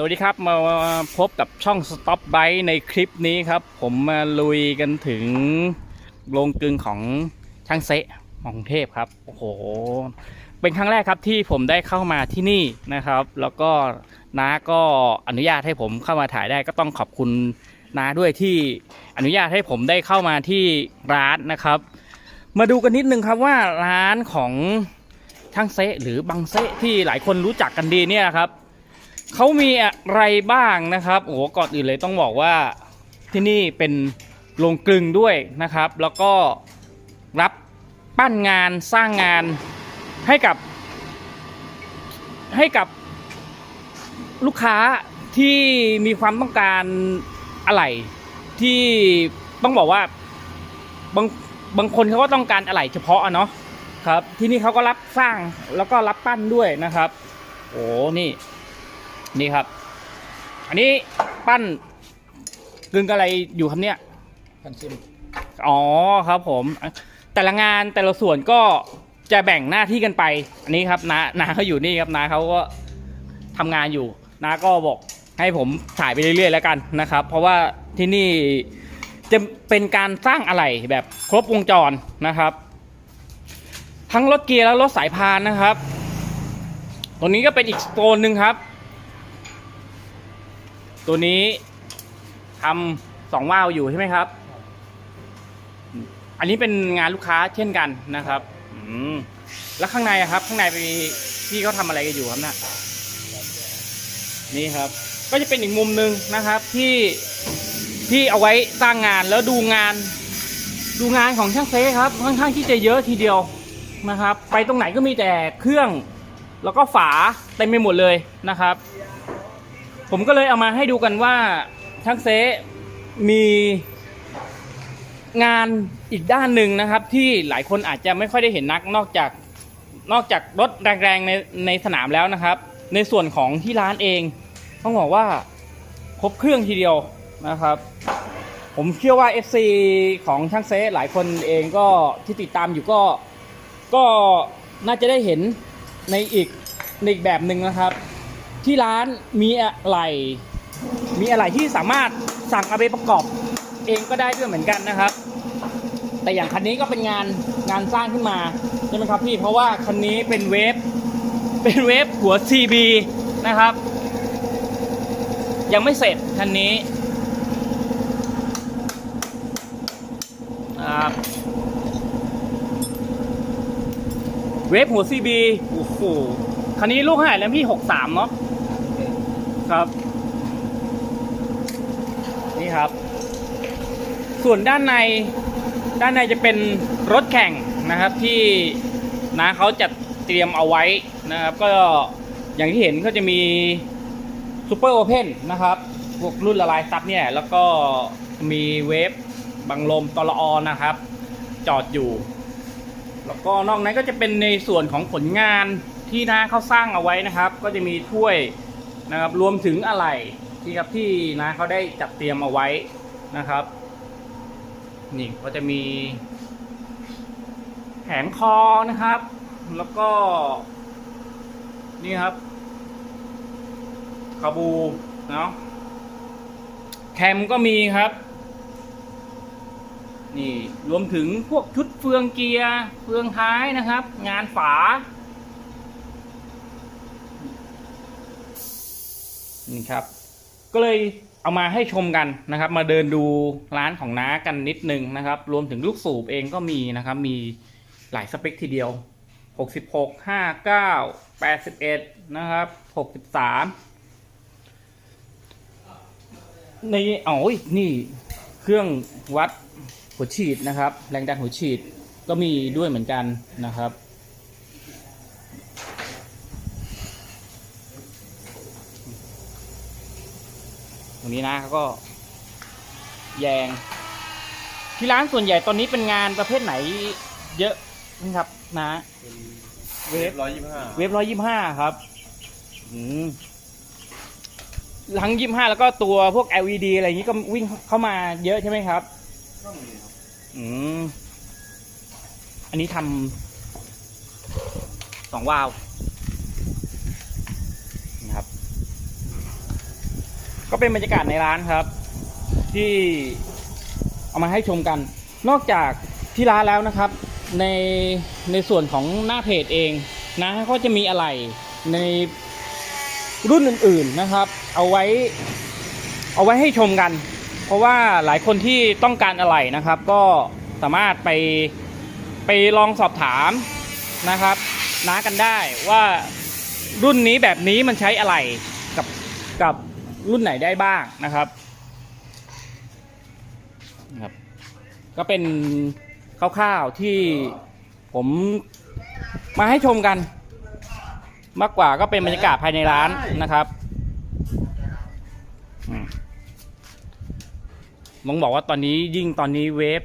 สวัสดีครับมาพบกับช่อง Stop b y ในคลิปนี้ครับ ผมมาลุยกันถึงโรงกลึงของช่างเซะของกรุงเทพครับ โอ้โห เป็นครั้งแรกครับที่ผมได้เข้ามาที่นี่นะครับ แล้วก็น้าก็อนุญาตให้ผมเข้ามาถ่ายได้ก็ต้องขอบคุณน้าด้วยที่อนุญาตให้ผมได้เข้ามาที่ร้านนะครับ มาดูกันนิดนึงครับว่าร้านของช่างเซะหรือบังเซะที่หลายคนรู้จักกันดีเนี่ยครับ เขามีอะไรบ้างนะครับโอ้โหก่อนอื่นเลยต้องบอกว่าที่นี่เป็นโรงกลึงด้วยนะครับ แล้วก็รับปั้นงานสร้างงานให้กับ ให้กับลูกค้าที่มีความต้องการอะไรที่ต้องบอกว่าบางบางคนเขาก็ต้องการอะไรเฉพาะอะเนาะครับ ที่นี่เขาก็รับสร้างแล้วก็รับปั้นด้วยนะครับ โอ้นี่ นี่ครับ อันนี้ปั้นกึ่งอะไรอยู่ครับเนี่ยพันซิมอ๋อครับผม แต่ละงานแต่ละส่วนก็จะแบ่งหน้าที่กันไป อันนี้ครับนานาเขาอยู่นี่ครับนาเขาก็ทำงานอยู่นาก็บอกให้ผมถ่ายไปเรื่อยๆแล้วกันนะครับ เพราะว่าที่นี่จะเป็นการสร้างอะไรแบบครบวงจรนะครับ ทั้งรถเกียร์และรถสายพานนะครับตรงนี้ก็เป็นอีกโซนหนึ่งครับ ตัวนี้ทำสองว่าวอยู่ใช่ไหมครับ อันนี้เป็นงานลูกค้าเช่นกันนะครับอืมแล้วข้างในอะครับ ข้างในพี่เขาทำอะไรกันอยู่ครับน่ะนี่ครับ ก็จะเป็นอีกมุมหนึ่งนะครับที่ที่เอาไว้สร้างงานแล้วดูงาน ดูงานของช่างเซ่ครับค่อนข้างที่จะเยอะทีเดียวนะครับ ไปตรงไหนก็มีแต่เครื่อง แล้วก็ฝาเต็มไปหมดเลยนะครับ ผมก็เลยเอามาให้ดูกันว่าช่างเซมีงานอีกด้านหนึ่งนะครับ ที่หลายคนอาจจะไม่ค่อยได้เห็นนักนอกจากนอกจากรถแรงๆในในสนามแล้วนะครับ ในส่วนของที่ร้านเองต้องบอกว่าครบเครื่องทีเดียวนะครับ ผมเชื่อว่า FC ของช่างเซหลายคนเองก็ที่ติดตามอยู่ก็ก็น่าจะได้เห็นในอีกในอีกแบบหนึ่งนะครับ ที่ร้านมีอะไรมีอะไรที่สามารถสั่งเอาไปประกอบเองก็ได้ด้วยเหมือนกันนะครับ แต่อย่างคันนี้ก็เป็นงานงานสร้างขึ้นมาใช่ไหมครับพี่เพราะว่าคันนี้เป็นเวฟเป็นเวฟหัว CB นะครับ ยังไม่เสร็จคันนี้ครับเวฟหัว CB โอ้โหคันนี้ลูกเท่าไหร่แล้วพี่หกสามเนาะ ครับ นี่ครับ ส่วนด้านในด้านในจะเป็นรถแข่งนะครับที่นาเขาจัดเตรียมเอาไว้นะครับ ก็อย่างที่เห็นก็จะมีซูเปอร์โอเพนนะครับพวกรุ่นละลายซับเนี่ย แล้วก็มีเวฟบังลมตลออนะครับ จอดอยู่ แล้วก็นอกนั้นก็จะเป็นในส่วนของผลงานที่นาเขาสร้างเอาไว้นะครับ ก็จะมีถ้วย นะครับรวมถึงอะไรที่ครับที่นาเขาได้จัดเตรียมเอาไว้นะครับนี่ก็จะมีแผงคอนะครับ แล้วก็นี่ครับคาบูเนาะแคมก็มีครับนี่รวมถึงพวกชุดเฟืองเกียร์เฟืองท้ายนะครับ งานฝา นี่ครับ ก็เลยเอามาให้ชมกันนะครับ มาเดินดูร้านของน้ากันนิดนึงนะครับ รวมถึงลูกสูบเองก็มีนะครับ มีหลายสเปคทีเดียว 66 59 81 นะครับ 63 ในอ๋อยนี่เครื่องวัดหัวฉีดนะครับ แรงดันหัวฉีดก็มีด้วยเหมือนกันนะครับ ตรงนี้นะเขาก็ แยง ที่ร้านส่วนใหญ่ตอนนี้เป็นงานประเภทไหน เยอะนะครับ นะ เวฟร้อยยี่สิบห้าเวฟร้อยยี่ห้าครับอืมทั้งยี่ห้าแล้วก็ตัวพวก LED อะไรอย่างนี้ก็วิ่งเข้ามาเยอะใช่ไหมครับก็มีครับอืมอันนี้ทำสองวาล์วนะครับ เป็นบรรยากาศในร้านครับ ที่เอามาให้ชมกัน นอกจากที่ร้านแล้วนะครับ ในในส่วนของหน้าเพจเองนะก็จะมีอะไรในรุ่นอื่นๆนะครับ เอาไว้เอาไว้ให้ชมกัน เพราะว่าหลายคนที่ต้องการอะไรนะครับ ก็สามารถไปไปลองสอบถามนะครับน้ากันได้ว่ารุ่นนี้แบบนี้มันใช้อะไรกับกับ รุ่นไหนได้บ้างนะครับนะครับ ก็เป็นคร่าวๆที่ผมมาให้ชมกัน มากกว่าก็เป็นบรรยากาศภายในร้านนะครับอืมมองบอกว่าตอนนี้ยิ่งตอนนี้เวฟ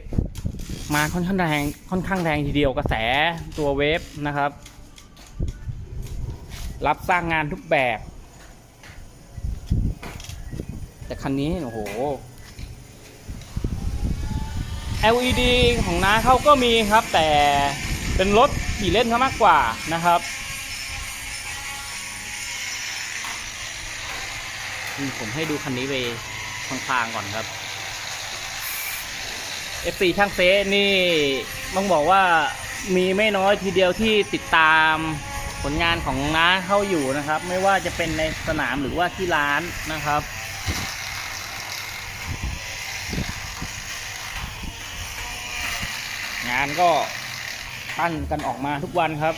มาค่อนข้างแรงค่อนข้างแรงทีเดียวกระแสตัวเวฟนะครับ รับสร้างงานทุกแบบ แต่คันนี้โอ้โห LED ของน้าเขาก็มีครับ แต่เป็นรถขี่เล่นซะมากกว่านะครับผมให้ดูคันนี้ไปทางๆก่อนครับ F4 ช่างเซนี่ต้องบอกว่ามีไม่น้อยทีเดียวที่ติดตามผลงานของน้าเข้าอยู่นะครับ ไม่ว่าจะเป็นในสนามหรือว่าที่ร้านนะครับ งานก็ปั้นกันออกมาทุกวันครับ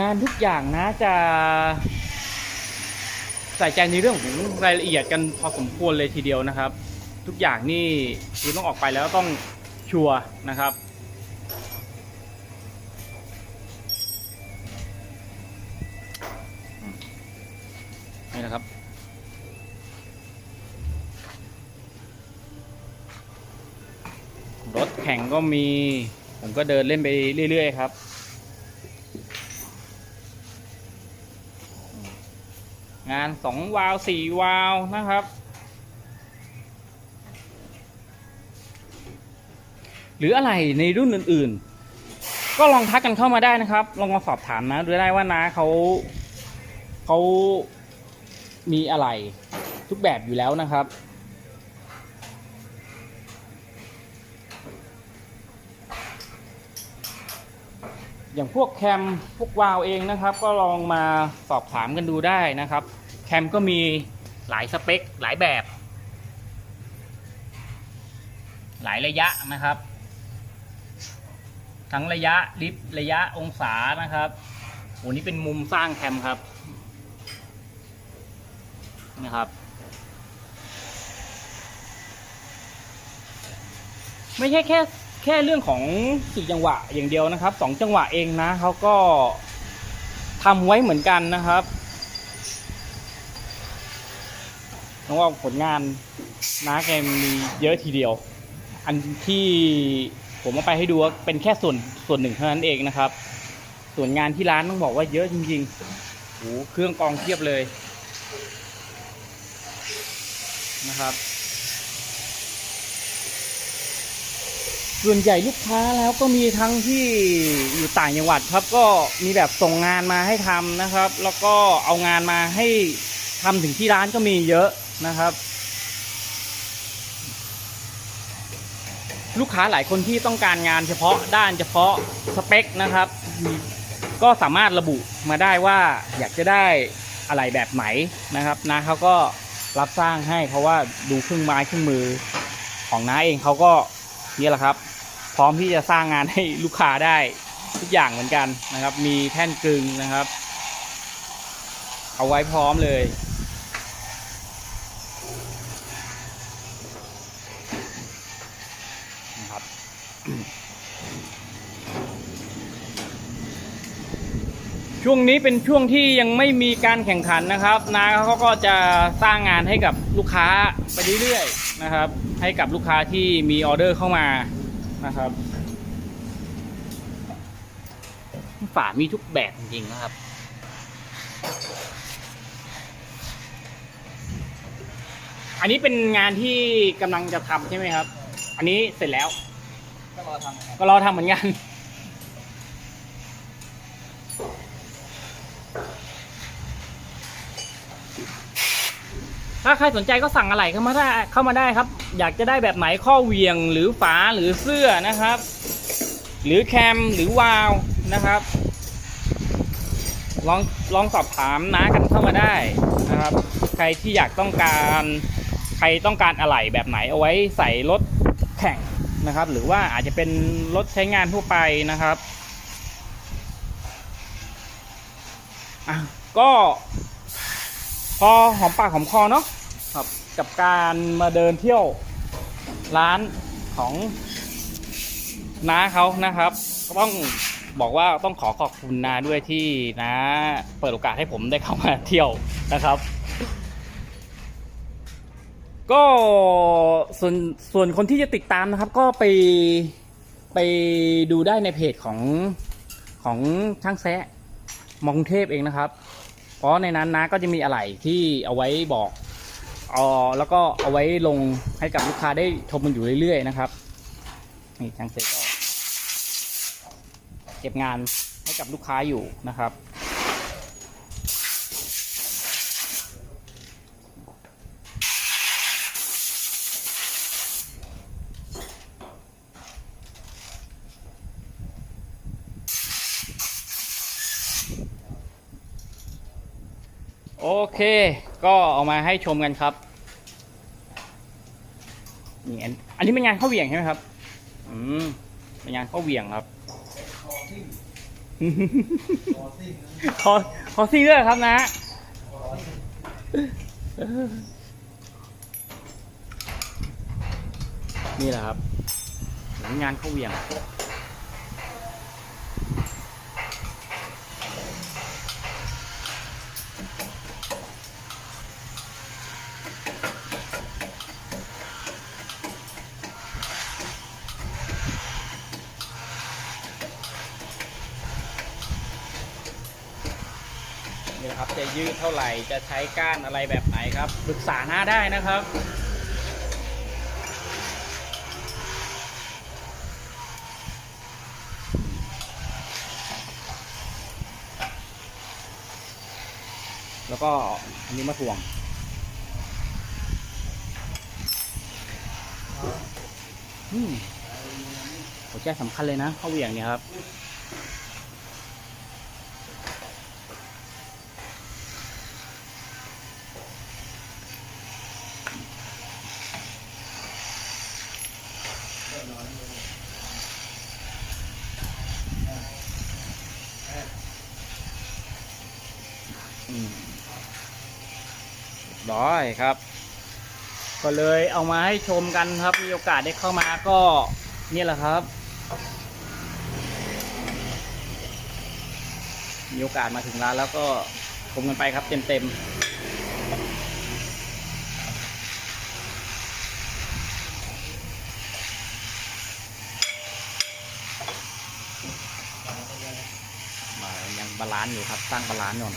งานทุกอย่างนะจะใส่ใจในเรื่องของรายละเอียดกันพอสมควรเลยทีเดียวนะครับ ทุกอย่างนี่คือต้องออกไปแล้วต้องชัวร์นะครับ มี ผมก็เดินเล่นไปเรื่อย ๆ ครับ งานสองวาล์วสี่วาล์วนะครับ หรืออะไรในรุ่นอื่น ๆ ก็ลองทักกันเข้ามาได้นะครับ ลองมาสอบถามนะดูได้ว่านะเขาเขามีอะไรทุกแบบอยู่แล้วนะครับ อย่างพวกแคมพวกวาล์วเองนะครับ ก็ลองมาสอบถามกันดูได้นะครับ แคมก็มีหลายสเปค หลายแบบ หลายระยะนะครับ ทั้งระยะลิฟต์ระยะองศานะครับโอ้นี่เป็นมุมสร้างแคมครับนะครับ ไม่ใช่แค่ แค่เรื่องของสี่จังหวะอย่างเดียวนะครับสองจังหวะเองนะเขาก็ทำไว้เหมือนกันนะครับต้องว่าผลงานนะแกมีเยอะทีเดียว อันที่ผมเอาไปให้ดูว่าเป็นแค่ส่วนส่วนหนึ่งเท่านั้นเองนะครับ ส่วนงานที่ร้านต้องบอกว่าเยอะจริงๆโอ้โหเครื่องกองเทียบเลยนะครับ ส่วนใหญ่ลูกค้าแล้วก็มีทั้งที่อยู่ต่างจังหวัดครับ ก็มีแบบส่งงานมาให้ทำนะครับ แล้วก็เอางานมาให้ทำถึงที่ร้านก็มีเยอะนะครับ ลูกค้าหลายคนที่ต้องการงานเฉพาะด้านเฉพาะสเปคนะครับ ก็สามารถระบุมาได้ว่าอยากจะได้อะไรแบบไหนนะครับนะเขาก็รับสร้างให้เพราะว่าดูเครื่องไม้เครื่องมือของน้าเองเขาก็นี่แหละครับ พร้อมที่จะสร้างงานให้ลูกค้าได้ทุกอย่างเหมือนกันนะครับ มีแท่นกึงนะครับ เอาไว้พร้อมเลย นะครับช่วงนี้เป็นช่วงที่ยังไม่มีการแข่งขันนะครับนาเขาก็จะสร้างงานให้กับลูกค้าไปเรื่อยๆนะครับ ให้กับลูกค้าที่มีออเดอร์เข้ามา นะครับฝามีทุกแบบจริงๆนะครับ อันนี้เป็นงานที่กำลังจะทำใช่ไหมครับ อันนี้เสร็จแล้ว ก็รอทำครับก็รอทำเหมือนกัน ถ้าใครสนใจก็สั่งอะไรเข้ามาได้เข้ามาได้ครับ อยากจะได้แบบไหนข้อเหวียงหรือฝาหรือเสื้อนะครับ หรือแคมหรือวาล์วนะครับ ลองลองสอบถามน้ากันเข้ามาได้นะครับ ใครที่อยากต้องการใครต้องการอะไหล่แบบไหนเอาไว้ใส่รถแข่งนะครับ หรือว่าอาจจะเป็นรถใช้งานทั่วไปนะครับอะก็พอหอมปากหอมคอเนาะ ครับกับการมาเดินเที่ยวร้านของน้าเขานะครับก็ต้องบอกว่าต้องขอขอบคุณนาด้วยที่นะเปิดโอกาสให้ผมได้เข้ามาเที่ยวนะครับ ก็ส่วนส่วนคนที่จะติดตามนะครับ ก็ไปไปดูได้ในเพจของของช่างแซะมองกรุงเทพเองนะครับ เพราะในนั้นนะก็จะมีอะไรที่เอาไว้บอก เออแล้วก็เอาไว้ลงให้กับลูกค้าได้ชมมันอยู่เรื่อยๆนะครับนี่ช่างเสร็จก็เก็บงานให้กับลูกค้าอยู่นะครับโอเค ก็เอามาให้ชมกันครับนี่อันนี้เป็นงานข้าวเหวี่ยงใช่ไหมครับ อืมเป็นงานข้าวเหวี่ยงครับขอขอซิ่งด้วยเหรอครับนะ นี่แหละครับงานข้าวเหวี่ยง ครับ จะยืดเท่าไหร่ จะใช้ก้านอะไรแบบไหนครับ ปรึกษาหน้าได้นะครับ แล้วก็อันนี้มาถ่วงอืมหัวใจสำคัญเลยนะข้าวเหวี่ยงเนี่ยครับ ร้อยครับ ก็เลยเอามาให้ชมกันครับ มีโอกาสได้เข้ามาก็นี่แหละครับ มีโอกาสมาถึงร้านแล้วก็ชมกันไปครับเต็มๆมายังบาลานซ์อยู่ครับ สร้างบาลานซ์อยู่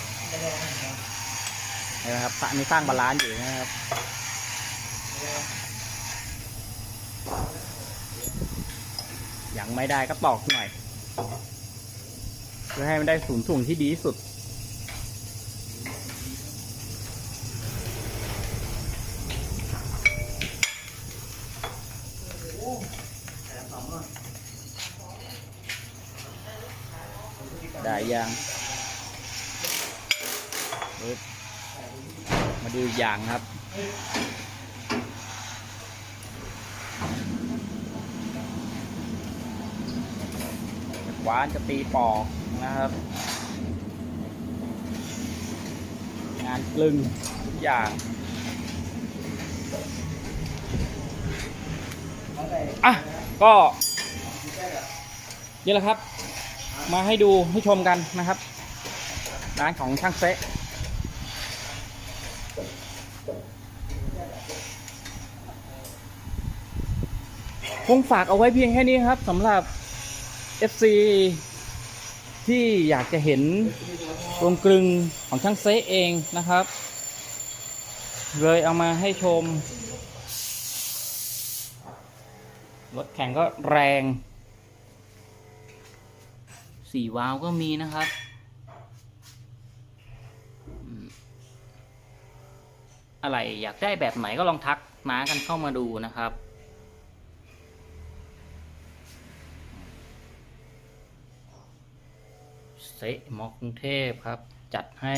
เห็นไหมครับอันนี้สร้างบาลานซ์อยู่นะครับยังไม่ได้ก็ตอกหน่อยเพื่อให้มันได้ศูนย์ถ่วงที่ดีที่สุด ได้ยังปึ๊บมา ดูอย่างครับ หวานจะตีปอกนะครับ งานกลึงทุกอย่างอะก็นี่แหละครับ มาให้ดูให้ชมกันนะครับ ร้านของช่างเซะ คงฝากเอาไว้เพียงแค่นี้ครับสำหรับ FC ที่อยากจะเห็นวงกลึงของช่างเซเองนะครับ เลยเอามาให้ชม รถแข่งก็แรงสี่วาล์วก็มีนะครับอืมอะไรอยากได้แบบไหนก็ลองทักมากันเข้ามาดูนะครับ ซะมอกรุงเทพครับ จัดให้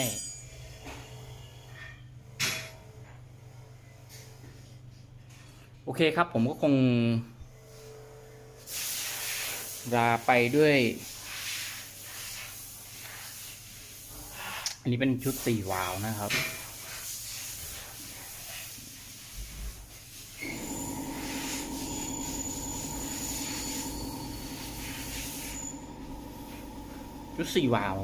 โอเคครับผมก็คง ลาไปด้วย อันนี้เป็นชุดสี่วาล์วนะครับ ชุดสี่วาล์ว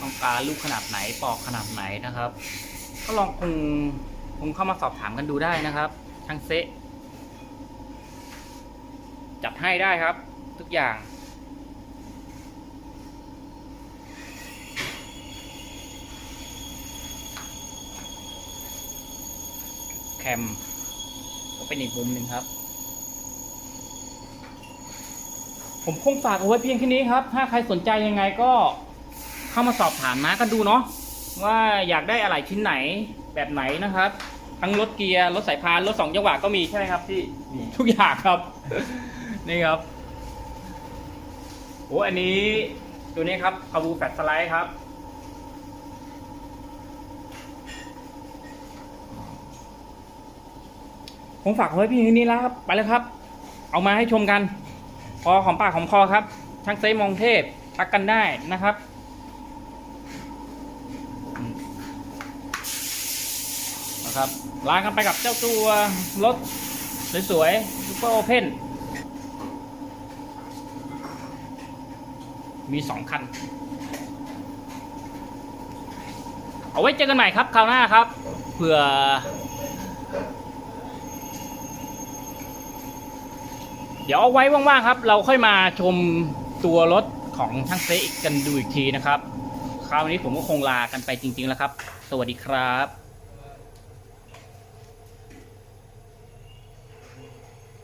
ต้องการลูกขนาดไหนปอกขนาดไหนนะครับ ก็ลองคงคงเข้ามาสอบถามกันดูได้นะครับทางเซะ ให้ได้ครับ ทุกอย่าง แคมก็เป็นอีกมุมหนึ่งครับ ผมคงฝากเอาไว้เพียงแค่นี้ครับ ถ้าใครสนใจยังไงก็เข้ามาสอบถามมากันดูเนาะว่าอยากได้อะไรชิ้นไหนแบบไหนนะครับ ทั้งรถเกียร์ รถสายพาน รถสองจังหวะก็มีใช่ไหมครับพี่มีทุกอย่างครับ นี่ครับโอ้อันนี้ตัวนี้ครับพาวูแฟลชสไลด์ครับ ผมฝากไว้พียงแค่นี้แล้วครับ ไปแล้วครับ เอามาให้ชมกัน พอของปากของคอครับ ช่างเซมองเทพทักกันได้นะครับนะครับลากันไปกับเจ้าตัวรถสวยๆซูเปอร์โอเพน มีสองคัน เอาไว้เจอกันใหม่ครับคราวหน้าครับ เผื่อ เดี๋ยวเอาไว้ว่างๆครับ เราค่อยมาชมตัวรถของช่างเซอีกกันดูอีกทีนะครับ คราวนี้ผมก็คงลากันไปจริง ๆ แล้วครับ สวัสดีครับ